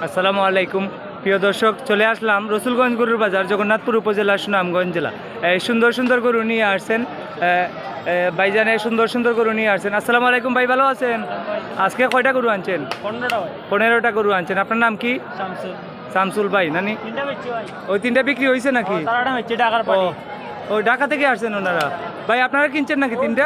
আসসালামু আলাইকুম প্রিয় দর্শক চলে আসলাম রসুলগঞ্জ গরুর বাজার জগন্নাথপুর উপজেলা সুনামগঞ্জ জেলা এই সুন্দর সুন্দর গরু নিয়ে আসছেন ভাইজানে সুন্দর সুন্দর গরু নিয়ে আসছেন আসসালামু আলাইকুম ভাই ভালো আছেন আজকে কয়টা গরু আনছেন পনেরোটা গরু আনছেন আপনার নাম কি শামসুল ভাই নানি ওই তিনটা বিক্রি হয়েছে নাকি ও ঢাকা থেকে আসছেন ওনারা ভাই আপনারা কিনছেন নাকি তিনটা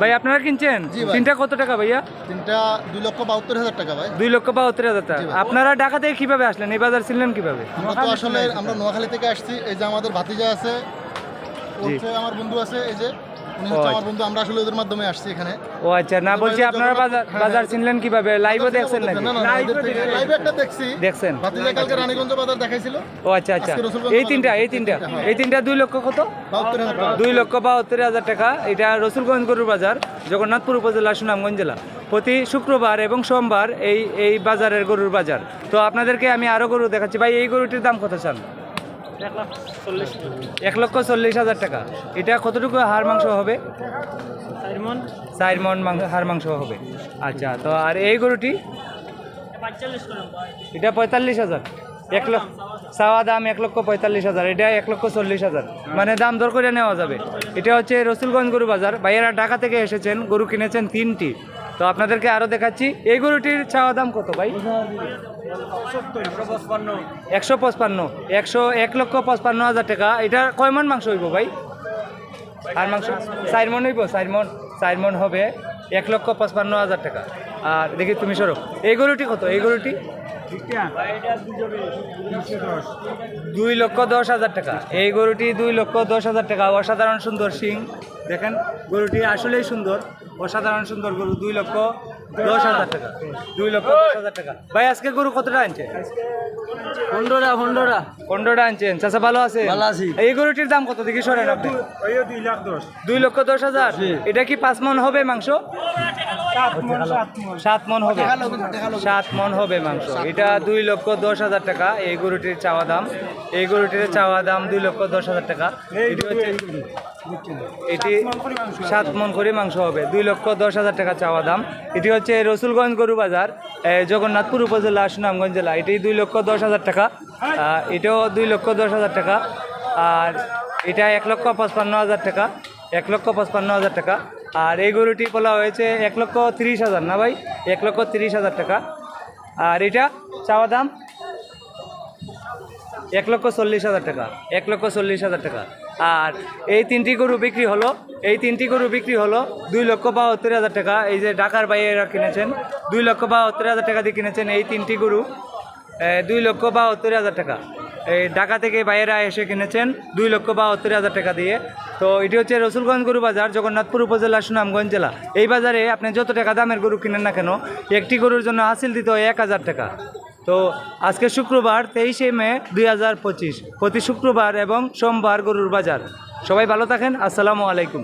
ভাই আপনারা কিনছেন? তিনটা কত টাকা ভাইয়া? তিনটা দুই লক্ষ বাহাত্তর হাজার টাকা ভাই। দুই লক্ষ বাহাত্তর হাজার টাকা। আপনারা ঢাকা থেকে কীভাবে আসলেন? এই বাজার ছিলেন কীভাবে? আমরা তো আসলে আমরা নোয়াখালী থেকে আসছি। এই যে আমাদের ভাতিজা আছে। আমার বন্ধু আছে এই যে উনি হচ্ছে। আমার বন্ধু আমরা আসলে ওদের মাধ্যমে আসছি এখানে। ও আচ্ছা না বলছি আপনারা বাজার বাজার। চিনলেন কীভাবে? লাইভও দেখছেন নাকি? না না না এদের থেকে লাইভে একটা দেখছি। দেখছেন। ভাতিজা কালকে রানীগঞ্জ বাজার দেখাইছিল। ও আচ্ছা আচ্ছা। রসুলগঞ্জ এই তিনটা এই তিনটা। এই তিনটা দুই লক্ষ কত? দুই লক্ষ বাহাত্তর হাজার টাকা। এটা রসুলগঞ্জ গরুর বাজার জগন্নাথপুর উপজেলা সুনামগঞ্জ জেলা। প্রতি শুক্রবার এবং সোমবার এই এই বাজারের গরুর বাজার। তো আপনাদেরকে আমি আরও গরু দেখাচ্ছি। ভাই এই গরুটির দাম কত চান? এক লক্ষ চল্লিশ হাজার। টাকা। এটা কতটুকু হাড় মাংস হবে? চার মন মাংস হাড় মাংস হবে। আচ্ছা তো আর এই গরুটি? এটা পঁয়তাল্লিশ হাজার। এক লক্ষ চাওয়া দাম এক লক্ষ পঁয়তাল্লিশ হাজার। এটা এক লক্ষ চল্লিশ হাজার। মানে দাম দর করে নেওয়া যাবে। এটা হচ্ছে রসুলগঞ্জ গরু বাজার। ভাইয়েরা ঢাকা থেকে এসেছেন গরু কিনেছেন তিনটি। তো আপনাদেরকে আরও দেখাচ্ছি। এই গরুটির চাওয়া দাম কত ভাই? একশো পঁচপান্ন। একশো এক লক্ষ পঁচপান্ন হাজার টাকা। এটা কয় মন মাংস হইব ভাই? আর মাংস। চার মন হইব, চার মন। চার মন হবে এক লক্ষ পঁচপান্ন হাজার টাকা। আর দেখি তুমি সরো। এই গরুটি কত? এই গরুটি? দুই লক্ষ দশ হাজার টাকা। এই গরুটি দুই লক্ষ দশ হাজার টাকা। অসাধারণ সুন্দর সিং দেখেন, গরুটি আসলেই সুন্দর। অসাধারণ সুন্দর গরু দুই লক্ষ দশ হাজার টাকা। দুই লক্ষ দশ হাজার টাকা। ভাই আজকে গরু কতটা আনছে? পনেরোটা পনেরোটা পনেরোটা আনছেন। চাচা ভালো আছে ভালো আছি। এই গরুটির দাম কত দেখি সরেন আপনি? দুই লক্ষ দশ হাজার। এটা কি পাঁচ মন হবে মাংস? সাত মন হবে। সাত মন হবে মাংস। এটা দুই লক্ষ দশ হাজার টাকা। এই গরুটির চাওয়া দাম। এই গরুটির চাওয়া দাম দুই লক্ষ দশ হাজার টাকা। এটি হচ্ছে এটি সাত মন করে মাংস হবে। দুই লক্ষ দশ হাজার টাকা চাওয়া দাম। এটি হচ্ছে রসুলগঞ্জ গরু বাজার জগন্নাথপুর উপজেলা, সুনামগঞ্জ জেলা। এটি দুই লক্ষ দশ হাজার টাকা। এটাও দুই লক্ষ দশ হাজার টাকা। আর এটা এক লক্ষ পঁচপান্ন হাজার টাকা। এক লক্ষ পঁচপান্ন হাজার টাকা। আর এই গরুটি বলা হয়েছে এক লক্ষ তিরিশ হাজার না ভাই? এক লক্ষ তিরিশ হাজার টাকা। আর এটা চাওয়া দাম এক লক্ষ চল্লিশ হাজার টাকা। এক লক্ষ চল্লিশ হাজার টাকা। আর এই তিনটি গরু বিক্রি হলো, এই তিনটি গরু বিক্রি হলো দুই লক্ষ বাহাত্তর হাজার টাকা। এই যে ঢাকার বাইরেরা কিনেছেন, দুই লক্ষ বাহাত্তর হাজার টাকা দিয়ে কিনেছেন এই তিনটি গরু দুই লক্ষ বাহাত্তর হাজার টাকা। এই ঢাকা থেকে বাইরেরা এসে কিনেছেন দুই লক্ষ বাহাত্তর হাজার টাকা দিয়ে। তো এটি হচ্ছে রসুলগঞ্জ গরু বাজার, জগন্নাথপুর উপজেলা, সুনামগঞ্জ জেলা। এই বাজারে আপনি যত টাকা দামের গরু কিনেন না কেন, একটি গরুর জন্য হাসিল দিতে হয় এক হাজার টাকা। তো আজকে শুক্রবার তেইশে মে দুই হাজার পঁচিশ। প্রতি শুক্রবার এবং সোমবার গরুর বাজার। সবাই ভালো থাকেন। আসসালামু আলাইকুম।